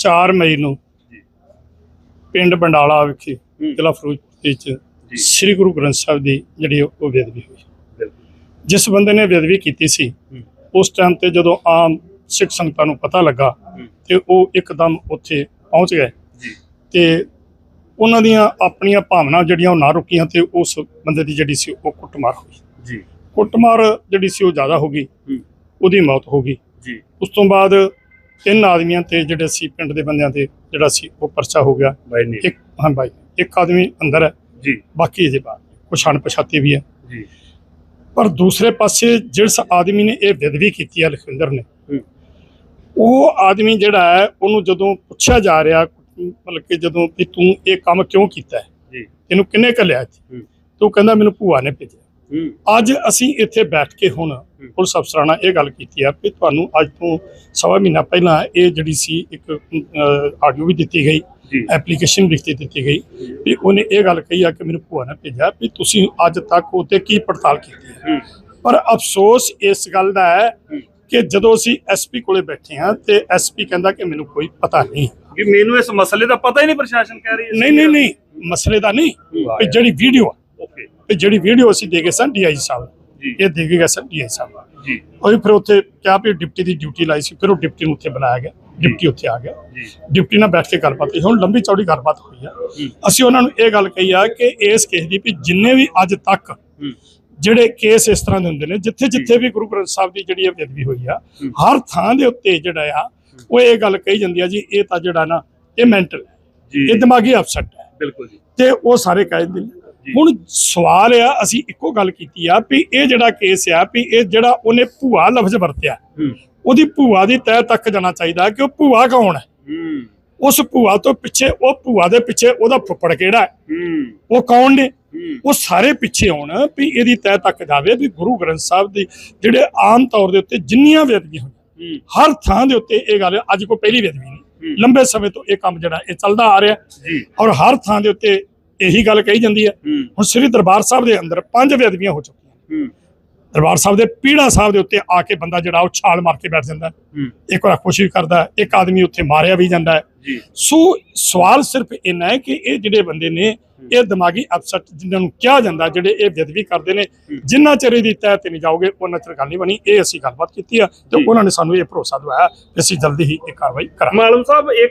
4 ਮਈ ਨੂੰ। ਪਿੰਡ ਬੰਡਾਲਾ ਵਿਖੇ। ਜ਼ਿਲ੍ਹਾ ਫਿਰੋਜ਼ਪੁਰ ਵਿੱਚ ਜੀ। ਸ੍ਰੀ ਗੁਰੂ ਗ੍ਰੰਥ ਸਾਹਿਬ ਦੀ ਜਿਹੜੀ ਉਹ ਬੇਦਬੀ ਹੋਈ ਜਿਸ ਬੰਦੇ ਨੇ ਬੇਦਬੀ ਕੀਤੀ ਸੀ। ਉਸ ਟਾਈਮ ਤੇ ਜਦੋਂ ਆਮ ਸਿੱਖ ਸੰਗਤਾਂ ਨੂੰ ਪਤਾ ਲੱਗਾ। ਤੇ ਉਹ ਇੱਕਦਮ ਉੱਥੇ ਪਹੁੰਚ ਗਏ ਤੇ ਉਹਨਾਂ ਦੀਆਂ ਆਪਣੀਆਂ ਭਾਵਨਾ ਜਿਹੜੀਆਂ ਉਹ ਨਾ ਰੁਕੀਆਂ ਤੇ ਉਸ ਬੰਦੇ ਦੀ ਜਿਹੜੀ ਸੀ ਉਹ ਕੁੱਟਮਾਰ ਹੋਈ ਜੀ ਕੁੱਟਮਾਰ ਜਿਹੜੀ ਸੀ ਉਹ ਜ਼ਿਆਦਾ ਹੋ ਗਈ। ਉਹਦੀ ਮੌਤ ਹੋ ਗਈ ਜੀ ਉਸ ਤੋਂ ਬਾਅਦ ਤਿੰਨ ਆਦਮੀਆਂ ਤੇ ਜਿਹੜੇ ਸੀ ਪਿੰਡ ਦੇ ਬੰਦਿਆਂ ਤੇ ਜਿਹੜਾ ਸੀ ਉਹ ਪਰਚਾ ਹੋ ਗਿਆ। ਬਾਈ ਨੇ ਇੱਕ ਹਾਂ ਭਾਈ ਇੱਕ ਆਦਮੀ ਅੰਦਰ ਹੈ। ਜੀ। ਬਾਕੀ ਅਜੇ ਬਾਹਰ ਕੁਛ ਅਣਪਛਾਤੇ ਵੀ ਹੈ। ਜੀ। ਪਰ ਦੂਸਰੇ ਪਾਸੇ ਜਿਸ ਆਦਮੀ ਨੇ ਇਹ ਬੇਦਬੀ ਕੀਤੀ ਹੈ ਲਖਵਿੰਦਰ ਨੇ। ਉਹ ਆਦਮੀ ਜਿਹੜਾ ਹੈ ਉਹਨੂੰ ਜਦੋਂ ਪੁੱਛਿਆ ਜਾ ਰਿਹਾ ਮਤਲਬ ਕਿ ਜਦੋਂ ਵੀ ਤੂੰ ਇਹ ਕੰਮ ਕਿਉਂ ਕੀਤਾ ਜੀ। ਤੈਨੂੰ ਕਿੰਨੇ ਹੂੰ। ਤੇ ਕਹਿੰਦਾ ਮੈਨੂੰ ਭੂਆ ਨੇ ਭੇਜਿਆ। ਅੱਜ ਅਸੀਂ ਇੱਥੇ ਬੈਠ ਕੇ ਹੁਣ ਪੁਲਿਸ ਅਫਸਰਾਂ ਨਾਲ ਇਹ ਗੱਲ ਕੀਤੀ ਆ ਕਿ ਤੁਹਾਨੂੰ ਅੱਜ ਤੋਂ ਸਵਾ ਮਹੀਨਾ ਪਹਿਲਾਂ ਇਹ ਜਿਹੜੀ ਸੀ ਇੱਕ ਆਡੀਓ ਵੀ ਦਿੱਤੀ ਗਈ ਐਪਲੀਕੇਸ਼ਨ ਲਿਖ ਕੇ ਦਿੱਤੀ ਗਈ ਵੀ ਉਹਨੇ ਇਹ ਗੱਲ ਕਹੀ ਆ ਕਿ ਮੈਨੂੰ ਭੂਆ ਨੇ ਭੇਜਿਆ ਵੀ ਤੁਸੀਂ ਅੱਜ ਤੱਕ ਉਤੇ ਕੀ ਪੜਤਾਲ ਕੀਤੀ ਹੈ। ਪਰ ਅਫਸੋਸ ਇਸ ਗੱਲ ਦਾ ਹੈ। ਕਿ ਜਦੋਂ ਅਸੀਂ ਐਸਪੀ ਕੋਲੇ ਬੈਠੇ ਹਾਂ ਤੇ ਐਸਪੀ ਕਹਿੰਦਾ ਕਿ ਮੈਨੂੰ ਕੋਈ ਪਤਾ ਨਹੀਂ। ਕਿ ਮੈਨੂੰ ਇਸ ਮਸਲੇ ਦਾ ਪਤਾ ਹੀ ਨਹੀਂ ਪ੍ਰਸ਼ਾਸਨ ਕਹਿ ਰਹੀ ਹੈ। ਨਹੀਂ ਨਹੀਂ ਨਹੀਂ ਮਸਲੇ ਦਾ ਨਹੀਂ ਜਿਹੜੀ ਵੀਡੀਓ ਆ। ਓਕੇ। ਵੀ ਜਿਹੜੀ ਵੀਡੀਓ ਅਸੀਂ ਦੇ ਗਏ ਸਨ ਡੀਆਈ ਸਾਹਿਬ ਇਹ ਦੇ ਗਏ ਸਨ ਡੀਆਈ ਸਾਹਿਬ। ਜੀ। ਉਹ ਫਿਰ ਉੱਥੇ ਕਿਹਾ ਵੀ ਡਿਪਟੀ ਦੀ ਡਿਊਟੀ ਲਾਈ ਸੀ ਫਿਰ ਉਹ ਡਿਪਟੀ ਨੂੰ ਉੱਥੇ ਬਣਾਇਆ ਗਿਆ ਡਿਪਟੀ ਉੱਥੇ ਆ ਗਿਆ। ਡਿਪਟੀ ਨਾਲ ਬੈਠ ਕੇ ਗੱਲਬਾਤ ਹੋਈ ਹੁਣ ਲੰਬੀ ਚੌੜੀ ਗੱਲਬਾਤ ਹੋਈ ਆ। ਅਸੀਂ ਉਹਨਾਂ ਨੂੰ ਇਹ ਗੱਲ ਕਹੀ ਆ ਕਿ ਇਸ ਕੇਸ ਦੀ ਵੀ ਜਿੰਨੇ ਵੀ ਅੱਜ ਤੱਕ ਜਿਹੜੇ ਕੇਸ ਇਸ ਤਰ੍ਹਾਂ ਦੇ ਹੁੰਦੇ ਨੇ ਜਿੱਥੇ ਜਿੱਥੇ ਵੀ ਗੁਰੂ ਗ੍ਰੰਥ ਸਾਹਿਬ ਦੀ ਜਿਹੜੀ ਬੇਦਬੀ ਹੋਈ ਆ। ਹਰ ਥਾਂ ਦੇ ਉੱਤੇ ਜਿਹੜਾ ਆ ਉਹ ਇਹ ਗੱਲ ਕਹੀ ਜਾਂਦੀ ਆ ਜੀ ਇਹ ਤਾਂ ਜਿਹੜਾ ਨਾ ਇਹ ਮੈਂਟਲ ਇਹ ਦਿਮਾਗੀ ਅਪਸੈਟ ਹੈ। ਬਿਲਕੁਲ ਜੀ। ਤੇ ਉਹ ਸਾਰੇ ਕਹਿ ਦਿੰਦੇ ਨੇ। ਹੁਣ ਸਵਾਲ ਆ ਅਸੀਂ ਇੱਕੋ ਗੱਲ ਕੀਤੀ ਆ ਵੀ ਇਹ ਜਿਹੜਾ ਕੇਸ ਆ ਵੀ ਇਹ ਜਿਹੜਾ ਉਹਨੇ ਭੂਆ ਲਫ਼ਜ਼ ਵਰਤਿਆ ਉਹਦੀ ਭੂਆ ਦੀ ਤਹਿ ਤੱਕ ਜਾਣਾ ਚਾਹੀਦਾ ਕਿ ਉਹ ਭੂਆ ਕੌਣ ਹੈ। ਉਸ ਭੂਆ ਤੋਂ ਪਿੱਛੇ ਉਹ ਭੂਆ ਦੇ ਪਿੱਛੇ ਉਹਦਾ ਫੁੱਫੜ ਕਿਹੜਾ ਹੈ? ਉਹ ਕੌਣ ਨੇ? ਉਹ ਸਾਰੇ ਪਿੱਛੇ ਆਉਣ ਵੀ ਇਹਦੀ ਤਹਿ ਤੱਕ ਜਾਵੇ ਵੀ ਗੁਰੂ ਗ੍ਰੰਥ ਸਾਹਿਬ ਦੀ ਜਿਹੜੇ ਆਮ ਤੌਰ ਦੇ ਉੱਤੇ ਜਿੰਨੀਆਂ ਬੇਦਬੀਆਂ ਹੋਈਆਂ ਹੂੰ। ਹਰ ਥਾਂ ਦੇ ਉੱਤੇ ਇਹ ਗੱਲ ਅੱਜ ਕੋਈ ਪਹਿਲੀ ਬੇਦਬੀ ਨਹੀਂ। ਲੰਬੇ ਸਮੇਂ ਤੋਂ ਇਹ ਕੰਮ ਜਿਹੜਾ ਇਹ ਚੱਲਦਾ ਆ ਰਿਹਾ। ਜੀ। ਔਰ ਹਰ ਥਾਂ ਦੇ ਉੱਤੇ ਇਹੀ ਗੱਲ ਕਹੀ ਜਾਂਦੀ ਹੈ। ਹੁਣ ਸ੍ਰੀ ਦਰਬਾਰ ਸਾਹਿਬ ਦੇ ਅੰਦਰ ਪੰਜ ਬੇਦਬੀਆਂ ਹੋ ਚੁੱਕੀਆਂ ਦਰਬਾਰ ਸਾਹਿਬ ਦੇ ਪੀੜਾ ਸਾਹਿਬ ਦੇ ਉੱਤੇ ਆ ਕੇ ਬੰਦਾ ਜਿਹੜਾ ਉਹ ਛਾਲ ਮਾਰ ਕੇ ਬੈਠ ਜਾਂਦਾ ਇੱਕ ਵਾਰ ਖੁਸ਼ੀ ਕਰਦਾ ਇੱਕ ਆਦਮੀ ਉੱਥੇ ਮਾਰਿਆ ਵੀ ਜਾਂਦਾ ਹੈ। ਸੋ ਸਵਾਲ ਸਿਰਫ ਇੰਨਾ ਹੈ ਕਿ ਇਹ ਜਿਹੜੇ ਬੰਦੇ ਨੇ ਇਹ ਦਿਮਾਗੀ ਅਪਸੈਟ ਜਿਨ੍ਹਾਂ ਨੂੰ ਕਿਹਾ ਜਾਂਦਾ ਜਿਹੜੇ ਇਹ ਬੇਦਬੀ ਕਰਦੇ ਨੇ ਜਿੰਨਾ ਚਿਰ ਇਹਦੀ ਤਹਿ ਤੇ ਨਹੀਂ ਜਾਓਗੇ ਉਹਨਾਂ ਚਿਰ ਗੱਲ ਨਹੀਂ ਬਣੀ। ਇਹ ਅਸੀਂ ਗੱਲਬਾਤ ਕੀਤੀ ਆ ਤੇ। ਉਹਨਾਂ ਨੇ ਸਾਨੂੰ ਇਹ ਭਰੋਸਾ ਦਵਾਇਆ ਕਿ ਅਸੀਂ ਜਲਦੀ ਹੀ ਇਹ ਕਾਰਵਾਈ ਕਰਾਂਗੇ। ਮਾਲਮ ਸਾਹਿਬ